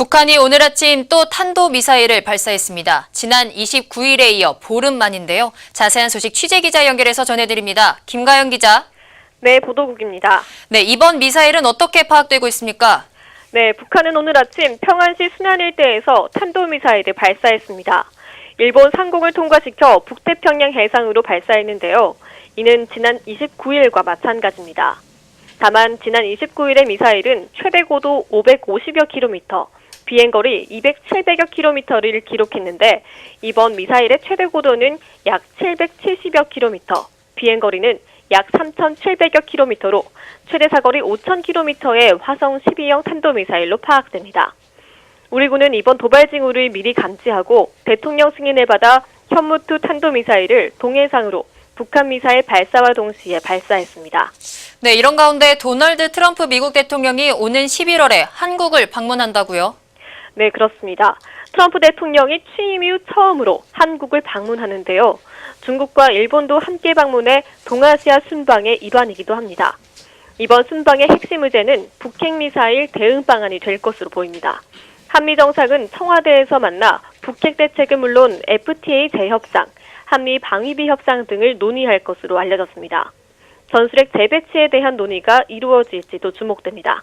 북한이 오늘 아침 또 탄도미사일을 발사했습니다. 지난 29일에 이어 보름 만인데요. 자세한 소식 취재기자 연결해서 전해드립니다. 김가영 기자. 네, 보도국입니다. 네, 이번 미사일은 어떻게 파악되고 있습니까? 네, 북한은 오늘 아침 평안시 순안 일대에서 탄도미사일을 발사했습니다. 일본 상공을 통과시켜 북태평양 해상으로 발사했는데요. 이는 지난 29일과 마찬가지입니다. 다만 지난 29일의 미사일은 최대 고도 550여 킬로미터, 비행거리 200, 700여 킬로미터를 기록했는데 이번 미사일의 최대 고도는 약 770여 킬로미터, 비행거리는 약 3,700여 킬로미터로 최대 사거리 5,000 킬로미터의 화성 12형 탄도미사일로 파악됩니다. 우리 군은 이번 도발 징후를 미리 감지하고 대통령 승인을 받아 현무투 탄도미사일을 동해상으로 북한 미사일 발사와 동시에 발사했습니다. 네, 이런 가운데 도널드 트럼프 미국 대통령이 오는 11월에 한국을 방문한다고요? 네, 그렇습니다. 트럼프 대통령이 취임 이후 처음으로 한국을 방문하는데요. 중국과 일본도 함께 방문해 동아시아 순방의 일환이기도 합니다. 이번 순방의 핵심 의제는 북핵 미사일 대응 방안이 될 것으로 보입니다. 한미 정상은 청와대에서 만나 북핵 대책은 물론 FTA 재협상, 한미 방위비 협상 등을 논의할 것으로 알려졌습니다. 전술핵 재배치에 대한 논의가 이루어질지도 주목됩니다.